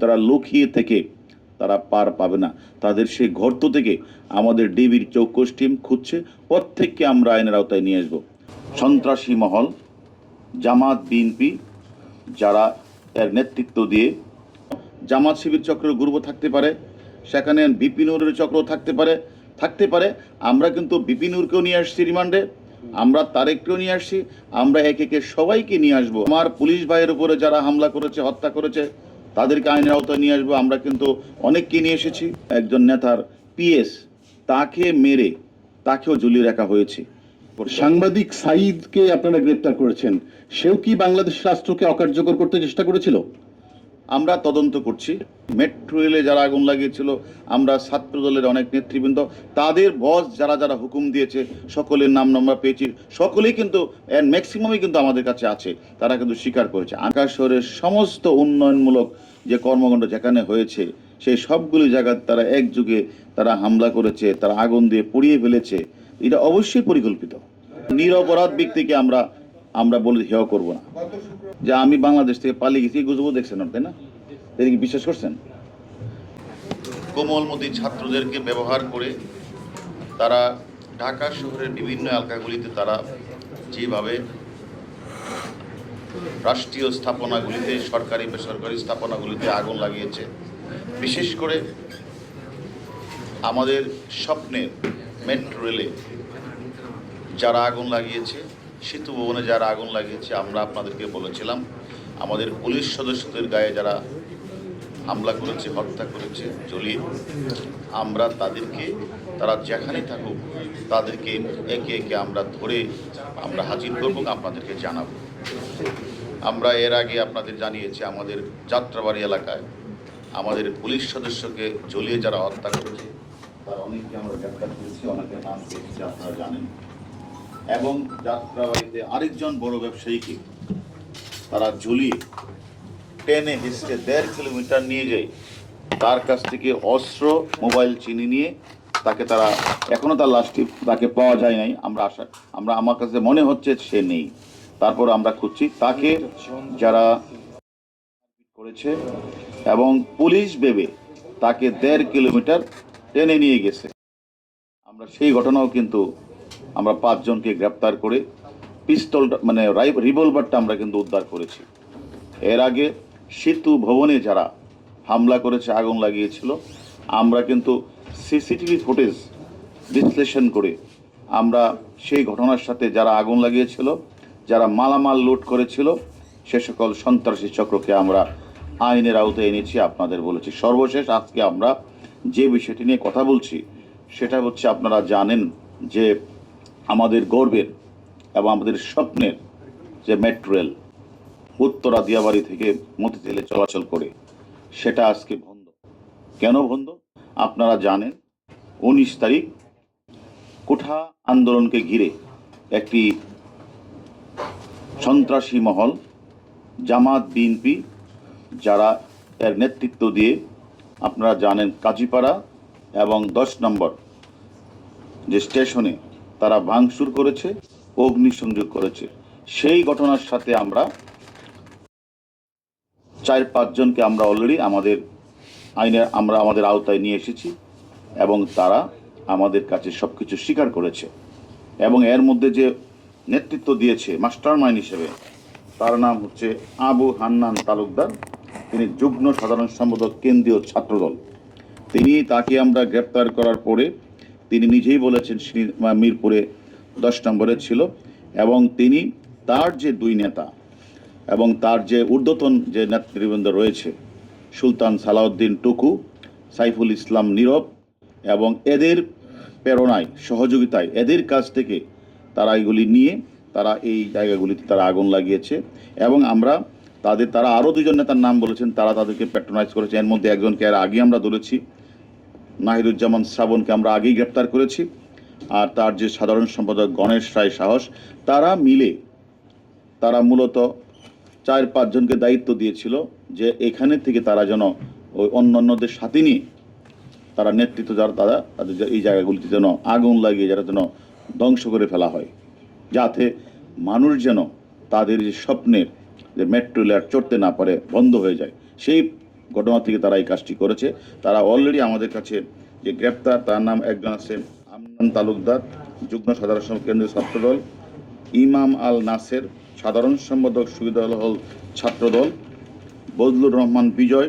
তারা লুকিয়ে থেকে তারা পার পাবে না। তাদের সেই গর্ত থেকে আমাদের ডিবির চৌকস টিম খুঁজছে, প্রত্যেককে আমরা আইনের আওতায় নিয়ে আসব। সন্ত্রাসী মহল, জামাত বিএনপি, যারা এর নেতৃত্ব দিয়ে জামাত শিবির চক্রের গ্রুপ থাকতে পারে, সেখানে বিপিনুরের চক্র থাকতে পারে থাকতে পারে। আমরা কিন্তু বিপিনুরকেও নিয়ে আসছি রিমান্ডে, আমরা তারেককেও নিয়ে আসছি, আমরা একে একে সবাইকে নিয়ে আসব। আমার পুলিশ ভাইয়ের উপরে যারা হামলা করেছে, হত্যা করেছে তাদেরকে আইনের আওতায় নিয়ে আসব। আমরা কিন্তু অনেককে নিয়ে এসেছি। একজন নেতার পিএস, তাকে মেরে তাকেও ঝুলিয়ে রাখা হয়েছে। সাংবাদিক সাইদকে আপনারা গ্রেপ্তার করেছেন। সেও কি বাংলাদেশ রাষ্ট্রকে অকার্যকর করতে চেষ্টা করেছিল? আমরা তদন্ত করছি। মেট্রো রেলে যারা আগুন লাগিয়েছিল, আমরা ছাত্র দলের অনেক নেতৃবৃন্দ, তাদের বস যারা যারা হুকুম দিয়েছে, সকলের নাম আমরা পেয়েছি। সকলেই কিন্তু ম্যাক্সিমামই কিন্তু আমাদের কাছে আছে। তারা কিন্তু স্বীকার করেছে। আকাশ শহরের সমস্ত উন্নয়নমূলক যে কর্মকাণ্ড যেখানে হয়েছে, সেই সবগুলি জায়গায় তারা একযুগে তারা হামলা করেছে, তারা আগুন দিয়ে পুড়িয়ে ফেলেছে। এটা অবশ্যই পরিকল্পিত। নিরপরাধ ব্যক্তিকে আমরা আমরা বলে হেয় করব না। যে আমি বাংলাদেশ থেকে পালিয়ে গেছি গুজবও দেখছেন তাই না? কি বিশ্বাস করছেন? কোমলমতি ছাত্রদেরকে ব্যবহার করে তারা ঢাকা শহরের বিভিন্ন এলাকাগুলিতে তারা যেভাবে রাষ্ট্রীয় স্থাপনাগুলিতে সরকারি বেসরকারি স্থাপনাগুলিতে আগুন লাগিয়েছে বিশেষ করে আমাদের স্বপ্নের মেট্রো রেলে যারা আগুন লাগিয়েছে সেতু ভবনে যারা আগুন লাগিয়েছে, আমরা আপনাদেরকে বলেছিলাম, আমাদের পুলিশ সদস্যদের গায়ে যারা হামলা করেছে, হত্যা করেছে, জ্বলিয়ে আমরা তাদেরকে, তারা যেখানে থাকুক, তাদেরকে একে একে আমরা ধরে আমরা হাজির করব আপনাদেরকে জানাব। আমরা এর আগে আপনাদের জানিয়েছি, আমাদের যাত্রাবাড়ি এলাকায় আমাদের পুলিশ সদস্যকে জ্বলিয়ে যারা হত্যা করেছে, তার অনেককে আমরা গ্রেপ্তার করেছি, অনেকের নাম আপনারা জানেন। এবং যাত্রাবাড়িতে আরেকজন বড় ব্যবসায়ীকে তারা ঝুলিয়ে টেনে হেসে দেড় কিলোমিটার নিয়ে যায় তার কাছ থেকে অস্ত্র, মোবাইল চিনি নিয়ে তাকে তারা, এখনও তার লাশটি তাকে পাওয়া যায় নাই, আমরা আশা, আমরা, আমার কাছে মনে হচ্ছে সে নেই। তারপর আমরা খুঁজছি, তাকে যারা করেছে এবং পুলিশ ভেবে তাকে দেড় কিলোমিটার টেনে নিয়ে গেছে। আমরা সেই ঘটনাও কিন্তু আমরা পাঁচজনকে গ্রেপ্তার করে পিস্তলটা মানে রিভলভারটা আমরা কিন্তু উদ্ধার করেছি। এর আগে সেতু ভবনে যারা হামলা করেছে, আগুন লাগিয়েছিল, আমরা কিন্তু সিসিটিভি ফুটেজ বিশ্লেষণ করে আমরা সেই ঘটনার সাথে যারা আগুন লাগিয়েছিল, যারা মালামাল লুট করেছিল, সে সকল সন্ত্রাসী চক্রকে আমরা আইনের আওতায় এনেছি আপনাদের বলেছি। সর্বশেষ আজকে আমরা যে বিষয়টি নিয়ে কথা বলছি, সেটা হচ্ছে আপনারা জানেন যে আমাদের গর্বের এবং আমাদের স্বপ্নের যে মেট্রো রেল উত্তরা দিয়াবাড়ি থেকে মতিঝিলে চলাচল করে, সেটা আজকে বন্ধ। কেন বন্ধ? আপনারা জানেন, উনিশ তারিখ কোঠা আন্দোলনকে ঘিরে একটি সন্ত্রাসী মহল, জামাত বিএনপি, যারা এর নেতৃত্ব দিয়ে, আপনারা জানেন কাজীপাড়া এবং দশ নম্বর যে স্টেশনে তারা ভাঙচুর করেছে, অগ্নিসংযোগ করেছে। সেই ঘটনার সাথে আমরা চার পাঁচজনকে আমরা অলরেডি আমাদের আইনের, আমরা আমাদের আওতায় নিয়ে এসেছি এবং তারা আমাদের কাছে সব কিছু স্বীকার করেছে। এবং এর মধ্যে যে নেতৃত্ব দিয়েছে মাস্টার মাইন্ড হিসেবে, তার নাম হচ্ছে আবু হান্নান তালুকদার। তিনি যুগ্ম সাধারণ সম্পাদক, কেন্দ্রীয় ছাত্রদল। তিনি তাকে আমরা গ্রেপ্তার করার পরে তিনি নিজেই বলেছেন মিরপুরে দশ নম্বরে ছিল। এবং তিনি তার যে দুই নেতা এবং তার যে ঊর্ধ্বতন যে নেতৃবৃন্দ রয়েছে, সুলতান সালাউদ্দিন টুকু, সাইফুল ইসলাম নীরব এবং এদের প্রেরণায়, সহযোগিতায় এদের কাছ থেকে তারা এগুলি নিয়ে তারা এই জায়গাগুলিতে তারা আগুন লাগিয়েছে এবং আমরা তাদের, তারা আরও দুজন নেতার নাম বলেছেন, তারা তাদেরকে প্যাট্রোনাইজ করেছে। এর মধ্যে একজনকে আর আগে আমরা ধরেছি নাহিরুজ্জামান শ্রাবণকে আমরা আগেই গ্রেপ্তার করেছি, আর তার যে সাধারণ সম্পাদক গণেশ রায় সাহস, তারা মিলে, তারা মূলত চার পাঁচজনকে দায়িত্ব দিয়েছিল যে এখানে থেকে তারা যেন ওই অন্যান্যদের সাথে নিয়ে তারা নেতৃত্ব যারা, তারা তাদের এই জায়গাগুলিতে যেন আগুন লাগিয়ে যারা যেন ধ্বংস করে ফেলা হয়। যাতে মানুষ যেন তাদের যে স্বপ্নের যে মেট্রো রেল আর চড়তে না পারে, বন্ধ হয়ে যায়। সেই ঘটনা থেকে তারা এই কাজটি করেছে। তারা অলরেডি আমাদের কাছে যে গ্রেপ্তার, তার নাম একজন আছে আমনান তালুকদার, যুগ্ম সাধারণ কেন্দ্রীয় ছাত্রদল। ইমাম আল নাসের সাধারণ সম্পাদক সুবিধাল হল ছাত্রদল। বজলুর রহমান বিজয়,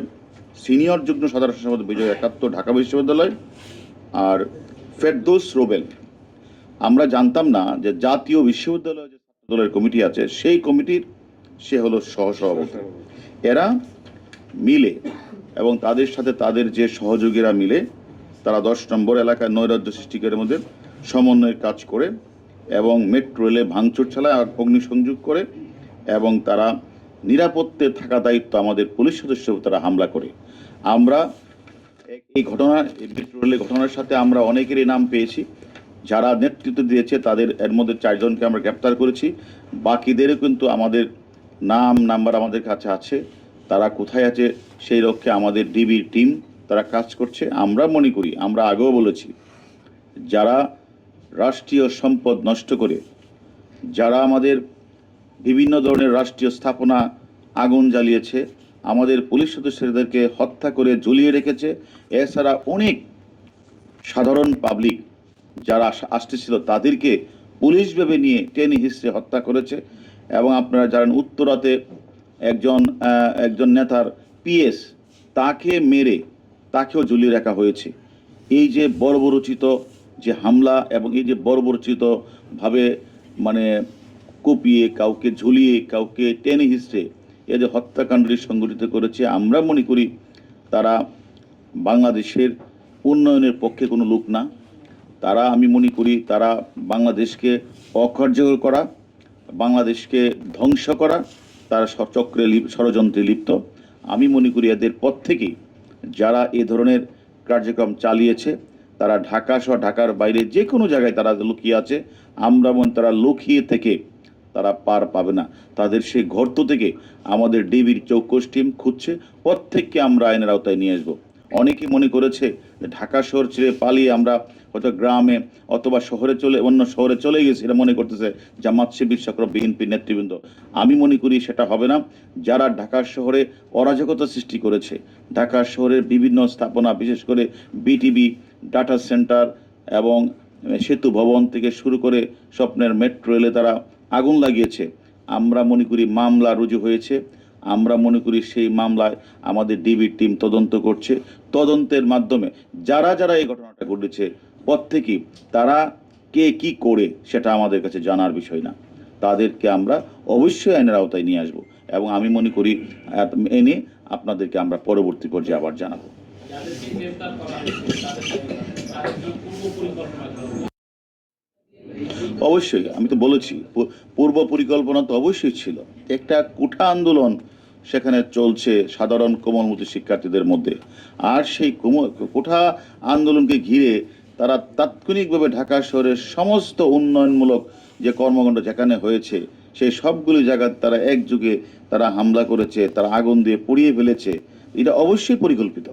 সিনিয়র যুগ্ম সাধারণ সম্পাদক বিজয় একাত্তর, ঢাকা বিশ্ববিদ্যালয়। আর ফেরদৌস রোবেল। আমরা জানতাম না যে জাতীয় বিশ্ববিদ্যালয় যে ছাত্র দলের কমিটি আছে, সেই কমিটির সে হলো সহসভাপতি। এরা মিলে এবং তাদের সাথে তাদের যে সহযোগীরা মিলে তারা দশ নম্বর এলাকায় নৈরাজ্য সৃষ্টিকারের মধ্যে সমন্বয়ের কাজ করে এবং মেট্রো রেলে ভাঙচুর চালায় আর অগ্নিসংযোগ করে এবং তারা নিরাপত্তে থাকা দায়িত্ব আমাদের পুলিশ সদস্য তারা হামলা করে। আমরা এই ঘটনা মেট্রো রেলের ঘটনার সাথে আমরা অনেকেরই নাম পেয়েছি। যারা নেতৃত্ব দিয়েছে তাদের এর মধ্যে চারজনকে আমরা গ্রেপ্তার করেছি। বাকিদেরও কিন্তু আমাদের নাম, নাম্বার আমাদের কাছে আছে। তারা কোথায় আছে সেই লক্ষ্যে আমাদের ডিবির টিম তারা কাজ করছে। আমরা মনে করি, আমরা আগেও বলেছি, যারা রাষ্ট্রীয় সম্পদ নষ্ট করে, যারা আমাদের বিভিন্ন ধরনের রাষ্ট্রীয় স্থাপনা আগুন জ্বালিয়েছে, আমাদের পুলিশ সদস্যদেরকে হত্যা করে ঝুলিয়ে রেখেছে, এছাড়া অনেক সাধারণ পাবলিক যারা আস- আসতেছিল তাদেরকে পুলিশ ভেবে নিয়ে টেনে হিসড়ে হত্যা করেছে। এবং আপনারা জানেন, উত্তরাতে একজন একজন নেতার পিএস তাকে মেরে তাকেও ঝুলিয়ে রাখা হয়েছে। এই যে বর্বরচিত যে হামলা এবং এই যে বর্বরচিতভাবে মানে কুপিয়ে, কাউকে ঝুলিয়ে, কাউকে টেনে হিসড়ে এই যে হত্যাকাণ্ডটি সংগঠিত করেছে, আমরা মনে করি তারা বাংলাদেশের উন্নয়নের পক্ষে কোনো লোক না। তারা, আমি মনে করি, তারা বাংলাদেশকে অকার্যকর করা, বাংলাদেশকে ধ্বংস করা তারা চক্রে ষড়যন্ত্রে লিপ্ত। আমি মনে করি এদের পর থেকেই যারা এ ধরনের কার্যক্রম চালিয়েছে, তারা ঢাকা সহ ঢাকার বাইরে যে কোনো জায়গায় তারা লুকিয়ে আছে, আমরা মনে তারা লুকিয়ে থেকে তারা পার পাবে না। তাদের সেই গর্ত থেকে আমাদের ডিবির চৌকস টিম খুঁজছে প্রত্যেককে আমরা আইনের আওতায় নিয়ে আসব। অনেকে মনে করেছে ঢাকা শহর ছেড়ে পালিয়ে আমরা হয়তো গ্রামে অথবা শহরে চলে, অন্য শহরে চলে গেছি এটা মনে করতেছে জামাত শিবির চক্র বিএনপি নেতৃবৃন্দ। আমি মনে করি সেটা হবে না। যারা ঢাকা শহরে অরাজকতা সৃষ্টি করেছে, ঢাকা শহরের বিভিন্ন স্থাপনা, বিশেষ করে বিটিবি ডাটা সেন্টার এবং সেতু ভবন থেকে শুরু করে স্বপ্নের মেট্রো রেলে তারা আগুন লাগিয়েছে। আমরা মনে করি মামলা রুজু হয়েছে। আমরা মনে করি সেই মামলায় আমাদের ডিবির টিম তদন্ত করছে। তদন্তের মাধ্যমে যারা যারা এই ঘটনাটা ঘটেছে প্রত্যেকেই তারা কে কি করে সেটা আমাদের কাছে জানার বিষয় না। তাদেরকে আমরা অবশ্যই আইনের আওতায় নিয়ে আসব এবং আমি মনে করি এনে আপনাদেরকে আমরা পরবর্তী পর্যায়ে আবার জানাব? অবশ্যই, আমি তো বলেছি পূর্ব পরিকল্পনা তো অবশ্যই ছিল। একটা কুঠা আন্দোলন সেখানে চলছে সাধারণ কোমলমতি শিক্ষার্থীদের মধ্যে। আর সেই কোঠা আন্দোলনকে ঘিরে তারা তাৎক্ষণিকভাবে ঢাকা শহরের সমস্ত উন্নয়নমূলক যে কর্মকাণ্ড যেখানে হয়েছে সেই সবগুলি জায়গায় তারা একযুগে তারা হামলা করেছে তারা আগুন দিয়ে পুড়িয়ে ফেলেছে। এটা অবশ্যই পরিকল্পিত।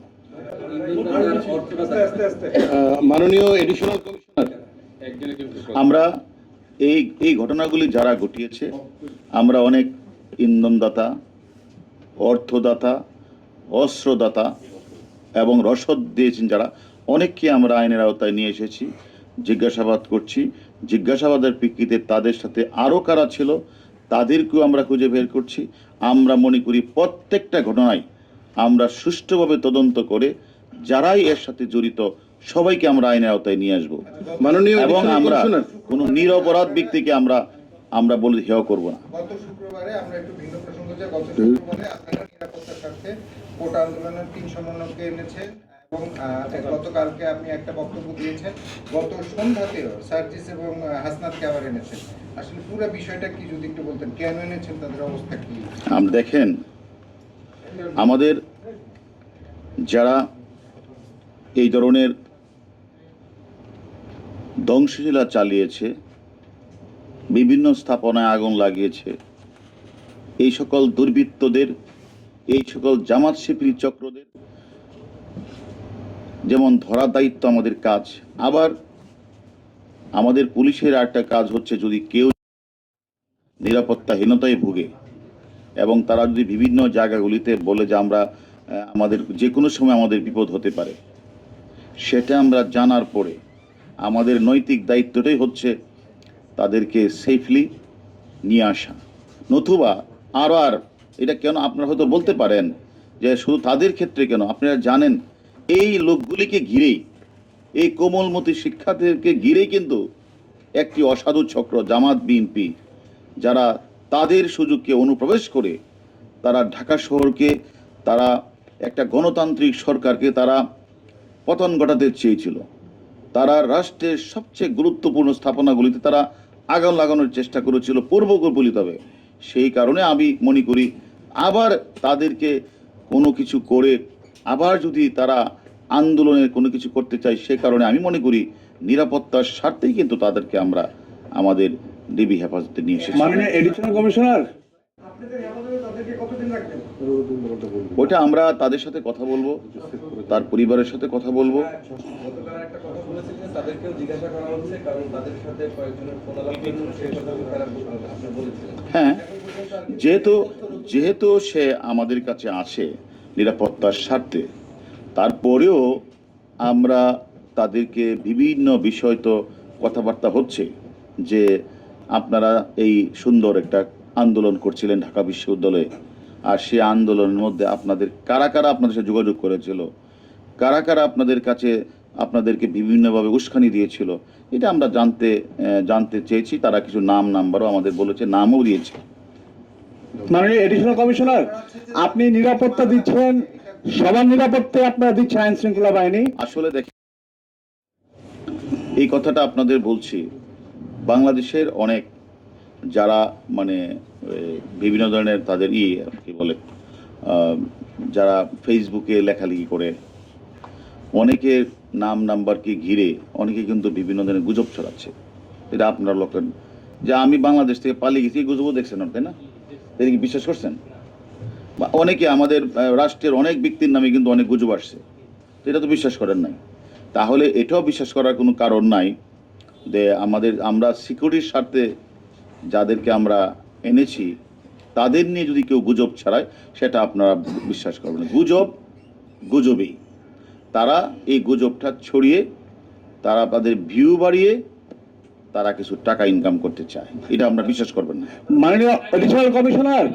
মাননীয় এডিশনাল কমিশনার আমরা এই এই ঘটনাগুলি যারা ঘটিয়েছে আমরা অনেক ইন্ধনদাতা অর্থদাতা অস্ত্রদাতা এবং রসদ দিয়েছেন যারা অনেককে আমরা আইনের আওতায় নিয়ে এসেছি জিজ্ঞাসাবাদ করছি। জিজ্ঞাসাবাদের প্রেক্ষিতে তাদের সাথে আরও কারা ছিল তাদেরকেও আমরা খুঁজে বের করছি। আমরা মনে করি প্রত্যেকটা ঘটনায় আমরা সুষ্ঠুভাবে তদন্ত করে যারাই এর সাথে জড়িত সবাইকে আমরা আইনের আওতায় নিয়ে আসব। মাননীয় এবং আমরা কোনো নিরপরাধ ব্যক্তিকে আমরা আমরা বলে হেয় করব না। গত শুক্রবারে আমরা একটু ভিন্ন প্রসঙ্গ যে গত শুক্রবারে আপনারা নিরাপত্তার স্বার্থে কোটা আন্দোলনের তিন সমন্বয়কে এনেছেন। এবং গতকালকে আপনি একটা বক্তব্য দিয়েছেন, গত সন্ধ্যাতেও সার্জিস এবং আবার এনেছেন। আসলে পুরো বিষয়টা কি যদি একটু বলতেন, কেন এনেছেন, তাদের অবস্থা কি? আমরা দেখেন, আমাদের যারা এই ধরনের ধ্বংসশীলা চালিয়েছে, বিভিন্ন স্থাপনায় আগুন লাগিয়েছে, এই সকল দুর্বৃত্তদের, এই সকল জামাত শিবির চক্রদের যেমন ধরা দায়িত্ব আমাদের কাজ, আবার আমাদের পুলিশের একটা কাজ হচ্ছে যদি কেউ নিরাপত্তাহীনতায় ভুগে এবং তারা যদি বিভিন্ন জায়গাগুলিতে বলে যে আমরা আমাদের যে কোনো সময় আমাদের বিপদ হতে পারে, সেটা আমরা জানার পরে আমাদের নৈতিক দায়িত্বটাই হচ্ছে তাদেরকে সেফলি নিয়ে আসা। নতুবা আর আর, এটা কেন আপনারা হয়তো বলতে পারেন যে শুধু তাদের ক্ষেত্রে কেন, আপনারা জানেন এই লোকগুলিকে ঘিরেই, এই কোমলমতি শিক্ষার্থীদেরকে ঘিরেই কিন্তু একটি অসাধু চক্র জামাত বিএনপি, যারা তাদের সুযোগকে অনুপ্রবেশ করে তারা ঢাকা শহরকে, তারা একটা গণতান্ত্রিক সরকারকে তারা পতন ঘটাতে চেয়েছিল। তারা রাষ্ট্রের সবচেয়ে গুরুত্বপূর্ণ স্থাপনাগুলিতে তারা আগুন লাগানোর চেষ্টা করেছিল পূর্বকল্পিতভাবে সেই কারণে আমি মনে করি, আবার তাদেরকে কোনো কিছু করে আবার যদি তারা আন্দোলনের কোনো কিছু করতে চায় সে কারণে আমি মনে করি নিরাপত্তার স্বার্থেই কিন্তু তাদেরকে আমরা আমাদের ডিবি হেফাজতে নিয়ে এসেছি। মাননীয় এডিশনাল কমিশনার ওটা আমরা তাদের সাথে কথা বলব তার পরিবারের সাথে কথা বলব। হ্যাঁ যেহেতু যেহেতু সে আমাদের কাছে আসে নিরাপত্তার স্বার্থে। তারপরেও আমরা তাদেরকে বিভিন্ন বিষয় তো কথাবার্তা হচ্ছে, যে আপনারা এই সুন্দর একটা আন্দোলন করছিলেন ঢাকা বিশ্ববিদ্যালয়ে। আর সে আন্দোলনের মধ্যে আপনাদের কারা কারা আপনাদের সাথে যোগাযোগ করেছিল? কারা কারা আপনাদের কাছে আপনাদেরকে বিভিন্নভাবে উস্কানি দিয়েছিল? এটা আমরা জানতে জানতে চেয়েছি। তারা কিছু নাম, নাম্বারও আমাদের বলেছে, নামও দিয়েছে। মাননীয় এডিশনাল কমিশনার আপনি নিরাপত্তা দিচ্ছেন, সবার নিরাপত্তা আপনারা দিচ্ছেন আইন শৃঙ্খলা বাহিনী। আসলে দেখেন এই কথাটা আপনাদের বলছি, বাংলাদেশের অনেক যারা মানে বিভিন্ন ধরনের তাদের ই কি বলে যারা ফেসবুকে লেখালেখি করে অনেকের নাম নাম্বারকে ঘিরে অনেকে কিন্তু বিভিন্ন ধরনের গুজব ছড়াচ্ছে। এটা আপনারা লোকের যে আমি বাংলাদেশ থেকে পালিয়ে গেছি, এই গুজবও দেখছেন তাই না? এটা কি বিশ্বাস করছেন? অনেকে আমাদের রাষ্ট্রের অনেক ব্যক্তির নামে কিন্তু অনেক গুজব আসছে। তো এটা তো বিশ্বাস করেন নাই। তাহলে এটাও বিশ্বাস করার কোনো কারণ নাই যে আমাদের, আমরা সিকিউরিটির স্বার্থে যাদেরকে আমরা এনেছি, তাদের নিয়ে যদি কেউ গুজব ছাড়ায়, সেটা আপনারা বিশ্বাস করবেন গুজব গুজবেই। তারা এই গুজবটা ছড়িয়ে, তারা তাদের ভিউ বাড়িয়ে তারা কিছু টাকা ইনকাম করতে চায়। এটা আমরা বিশ্বাস করবেন না। মাননীয় এডিশনাল কমিশনার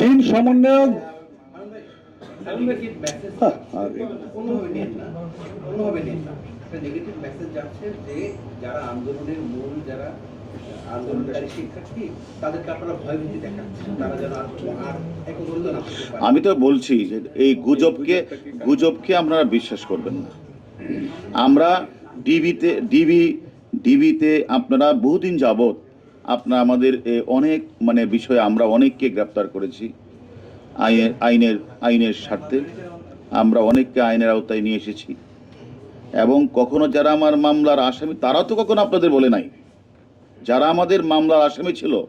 তিন সমন্বয়ক হ্যাঁ, আমি তো বলছি যে এই গুজবকে গুজবকে আপনারা বিশ্বাস করবেন না। আমরা ডিবিতে ডিবি ডিবিতে আপনারা বহুদিন যাবৎ আপনারা আমাদের অনেক মানে বিষয়ে আমরা অনেককে গ্রেপ্তার করেছি আইনের আইনের আইনের স্বার্থে। আমরা অনেককে আইনের আওতায় নিয়ে এসেছি। এবং কখনো যারা আমার মামলার আসামি, তারা তো কখনো আপনাদের বলে নাই। যারা আমাদের মামলার আসামি ছিল,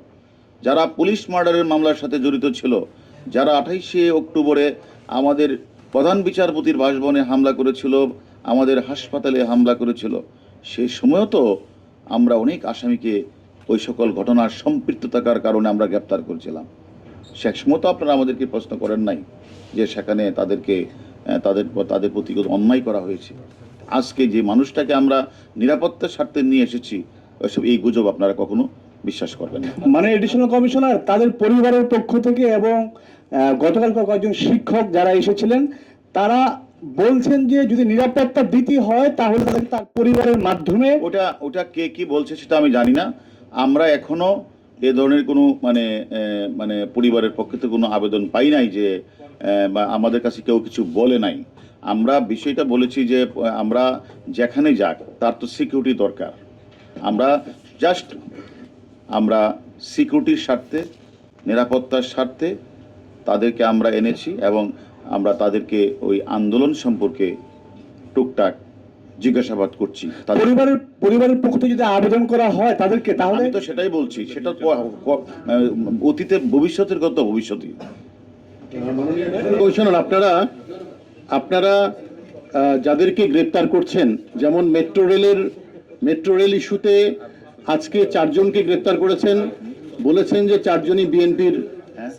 যারা পুলিশ মার্ডারের মামলার সাথে জড়িত ছিল, যারা আঠাইশে অক্টোবরে আমাদের প্রধান বিচারপতির বাসভবনে হামলা করেছিল, আমাদের হাসপাতালে হামলা করেছিল সেই সময়ও তো আমরা অনেক আসামিকে ওই সকল ঘটনার সম্পৃক্ত থাকার কারণে আমরা গ্রেপ্তার করেছিলাম। সে সময় তো আপনারা আমাদেরকে প্রশ্ন করেন নাই যে সেখানে তাদেরকে তাদের তাদের প্রতি অন্যায় করা হয়েছে। আজকে যে মানুষটাকে আমরা নিরাপত্তার স্বার্থে নিয়ে এসেছি ওইসব এই গুজব আপনারা কখনো বিশ্বাস করবেন না। মানে এডিশনাল কমিশনার তাদের পরিবারের পক্ষ থেকে এবং আহ, গতকালকার কয়েকজন শিক্ষক যারা এসেছিলেন তারা বলছেন যে যদি নিরাপত্তা দিতে হয়, তাহলে তার পরিবারের মাধ্যমে ওটা ওটা কে কি বলছে সেটা আমি জানি না। আমরা এখনও এ ধরনের কোনো মানে মানে পরিবারের পক্ষ থেকে কোনো আবেদন পাই নাই যে বা আমাদের কাছে কেউ কিছু বলে নাই। আমরা বিষয়টা বলেছি যে, আমরা যেখানে যাক, তার তো সিকিউরিটি দরকার। আমরা জাস্ট আমরা সিকিউরিটির স্বার্থে, নিরাপত্তার স্বার্থে তাদেরকে আমরা এনেছি এবং আমরা তাদেরকে ওই আন্দোলন সম্পর্কে টুকটাক জিজ্ঞাসাবাদ করছি। পরিবারের পরিবারের পক্ষ থেকে যদি আবেদন করা হয় তাদেরকে তাহলে আমি তো সেটাই বলছি সেটা ক- ক- অতীতে ভবিষ্যতের কথা ভবিষ্যতই। কমিশনার আপনারা আপনারা যাদেরকে গ্রেপ্তার করছেন যেমন মেট্রো রেলের মেট্রো রেল ইস্যুতে আজকে চারজনকে গ্রেপ্তার করেছেন। বলেছেন যে চারজনই বিএনপির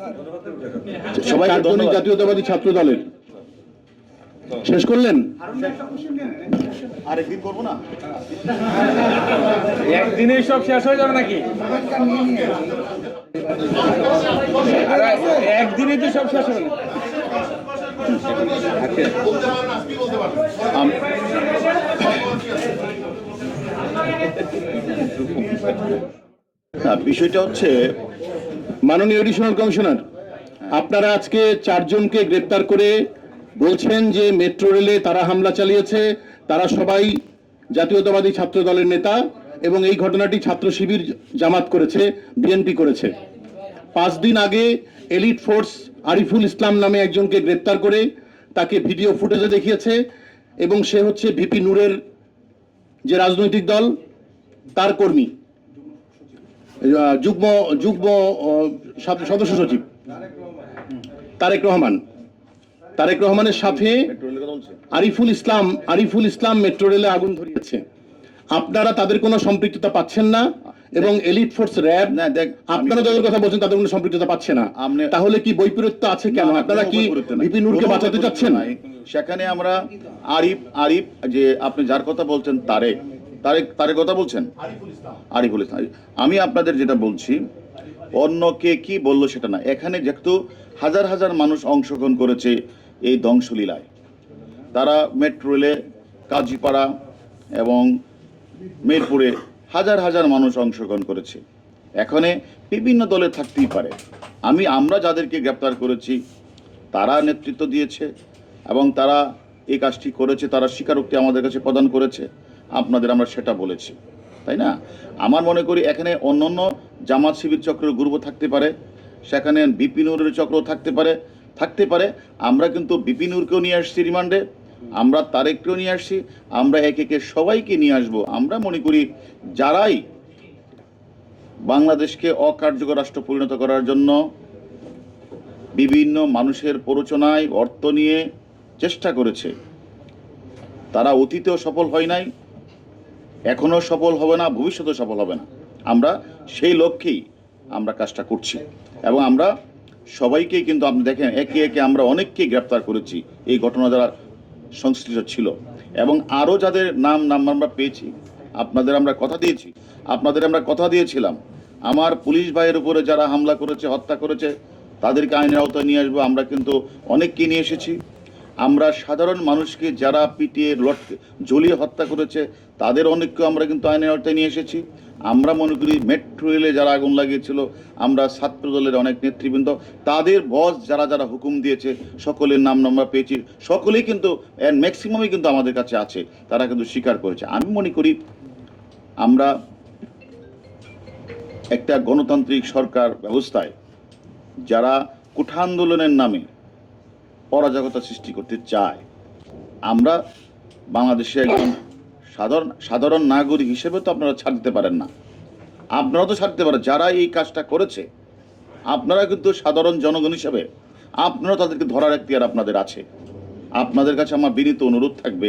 সবাইকে চারজনই ধন্যবাদ। জাতীয়তাবাদী ছাত্র দলের। শেষ করলেন? আরেকদিন করব না? একদিনেই সব শেষ হয়ে যাবে নাকি? আরে, একদিনেই তো সব শেষ হবে। না বিষয়টা হচ্ছে মাননীয় এডিশনাল কমিশনার আপনারা আজকে চারজনকে গ্রেপ্তার করে বলছেন যে মেট্রো রেলে তারা হামলা চালিয়েছে, তারা সবাই জাতীয়তাবাদী ছাত্র দলের নেতা এবং এই ঘটনাটি ছাত্র শিবির জামাত করেছে বিএনপি করেছে। পাঁচ দিন আগে এলিট ফোর্স আরিফুল ইসলাম নামে একজনকে গ্রেপ্তার করে তাকে ভিডিও ফুটেজে দেখিয়েছে এবং সে হচ্ছে ভিপি নূরের যে রাজনৈতিক দল, তার কর্মী। যুগ্ম যুগ্ম সদস্য সচিব। তারেক রহমান। তারেক রহমানের সাথে আরিফুল ইসলাম আরিফুল ইসলাম মেট্রো রেলে আগুন ধরিয়েছে। আপনারা তাদের কোনো সম্পৃক্ততা পাচ্ছেন না এবং এলিট ফোর্স র্যাব না, দেখ, আপনারা যাদের কথা বলছেন তাদের কোনো সম্পৃক্ততা পাচ্ছে না। তাহলে কি বৈপরীত্য আছে কেন? আপনারা কি। ভিপি নূরকে বাঁচাতে চাচ্ছেন? সেখানে আমরা আরিফ আরিফ যে আপনি যার কথা বলছেন তারেক। তারেক তারেক কথা বলছেন? আরিফুল ইসলাম। আমি আপনাদের যেটা বলছি অন্য কে কি বলল সেটা না। এখানে যেহেতু হাজার হাজার মানুষ অংশগ্রহণ করেছে এই ধ্বংসলীলায়। তারা মেট্রো রেলে কাজীপাড়া এবং মিরপুরে হাজার হাজার মানুষ অংশগ্রহণ করেছে। এখানে বিভিন্ন দলে থাকতেই পারে। আমি আমরা যাদেরকে গ্রেপ্তার করেছি তারা নেতৃত্ব দিয়েছে এবং তারা এই কাজটি করেছে তারা স্বীকারোক্তি আমাদের কাছে প্রদান করেছে। আপনাদের আমরা সেটা বলেছি, তাই না? আমার মনে করি এখানে অন্যান্য জামাত শিবির চক্রের গ্রুপও থাকতে পারে, সেখানে বিপিনুরের চক্র থাকতে পারে থাকতে পারে। আমরা কিন্তু বিপিনুরকেও নিয়ে আসছি রিমান্ডে, আমরা তারেককেও নিয়ে আসছি, আমরা একে একে সবাইকে নিয়ে আসব। আমরা মনে করি যারাই বাংলাদেশকে অকার্যকর রাষ্ট্র পরিণত করার জন্য বিভিন্ন মানুষের প্ররোচনায় অর্থ নিয়ে চেষ্টা করেছে, তারা অতীতেও সফল হয় নাই এখনও সফল হবে না, ভবিষ্যতেও সফল হবে না। আমরা সেই লক্ষ্যেই আমরা কাজটা করছি। এবং আমরা সবাইকেই কিন্তু আপনি দেখেন, একে একে আমরা অনেককেই গ্রেপ্তার করেছি। এই ঘটনা যারা সংশ্লিষ্ট ছিল। এবং আরও যাদের নাম নাম আমরা পেয়েছি, আপনাদের আমরা কথা দিয়েছি, আপনাদের আমরা কথা দিয়েছিলাম। আমার পুলিশ ভাইয়ের উপরে যারা হামলা করেছে, হত্যা করেছে, তাদেরকে আইনের আওতায় নিয়ে আসব। আমরা কিন্তু অনেককে নিয়ে এসেছি। আমরা সাধারণ মানুষকে যারা পিটিয়ে লট ঝুলিয়ে হত্যা করেছে তাদের অনেককে আমরা কিন্তু আইনের আওতায় নিয়ে এসেছি। আমরা মনে করি মেট্রো রেলে যারা আগুন লাগিয়েছিল, আমরা ছাত্র দলের অনেক নেতৃবৃন্দ, তাদের বস যারা যারা হুকুম দিয়েছে, সকলের নাম আমরা পেয়েছি। সকলেই কিন্তু ম্যাক্সিমামই কিন্তু আমাদের কাছে আছে, তারা কিন্তু স্বীকার করেছে। আমি মনে করি আমরা একটা গণতান্ত্রিক সরকার ব্যবস্থায় যারা কুঠা আন্দোলনের নামে অরাজকতা সৃষ্টি করতে চায়, আমরা বাংলাদেশে একজন সাধারণ সাধারণ নাগরিক হিসেবে তো আপনারা ছাড় দিতে পারেন না। আপনারা তো ছাড়তে পারেন, যারা এই কাজটা করেছে, আপনারা কিন্তু সাধারণ জনগণ হিসেবে, আপনারা তাদেরকে ধরার এখতিয়ার আপনাদের আছে। আপনাদের কাছে আমার বিনীত অনুরোধ থাকবে,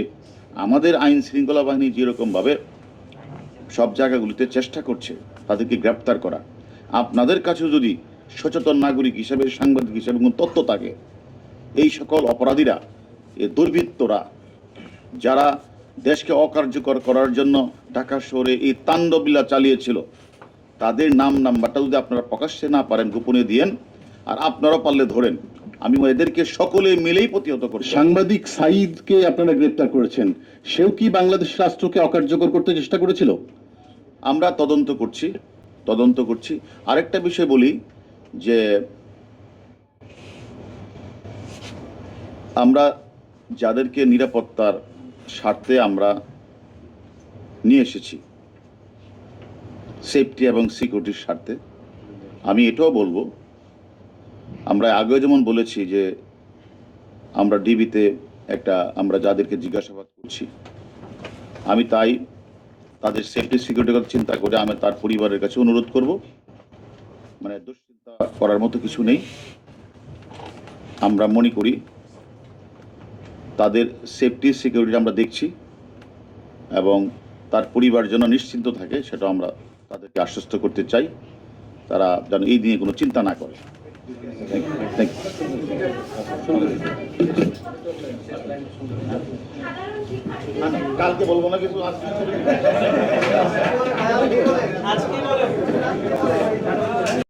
আমাদের আইন শৃঙ্খলা বাহিনী যেরকমভাবে সব জায়গাগুলিতে চেষ্টা করছে, তাদেরকে গ্রেপ্তার করা। আপনাদের কাছেও যদি সচেতন নাগরিক হিসেবে, সাংবাদিক হিসেবে কোনো তথ্য থাকে, এই সকল অপরাধীরা এ দুর্বৃত্তরা, যারা দেশকে অকার্যকর করার জন্য ঢাকা শহরে এই তাণ্ডবলীলা চালিয়েছিল। তাদের নাম নাম্বারটা যদি আপনারা প্রকাশ্যে না পারেন গোপনে দিয়েন আর আপনারা পারলে ধরেন। আমি এদেরকে সকলে মিলেই প্রতিহত করি সাংবাদিক সাইদকে আপনারা গ্রেপ্তার করেছেন। সেও কি বাংলাদেশ রাষ্ট্রকে অকার্যকর করতে চেষ্টা করেছিল? আমরা তদন্ত করছি তদন্ত করছি। আরেকটা বিষয় বলি যে আমরা যাদেরকে নিরাপত্তার স্বার্থে আমরা নিয়ে এসেছি। সেফটি এবং সিকিউরিটির স্বার্থে। আমি এটাও বলব, আমরা আগেও যেমন বলেছি যে আমরা ডিবিতে একটা আমরা যাদেরকে জিজ্ঞাসাবাদ করছি, আমি তাই তাদের সেফটি সিকিউরিটির কথা চিন্তা করে আমি তার পরিবারের কাছে অনুরোধ করব মানে দুশ্চিন্তা করার মতো কিছু নেই। আমরা মনে করি তাদের সেফটি সিকিউরিটি আমরা দেখছি এবং তার পরিবার যেন নিশ্চিন্ত থাকে সেটা আমরা তাদেরকে আশ্বস্ত করতে চাই। তারা যেন এই নিয়ে কোনো চিন্তা না করে। কালকে বলব না কিছু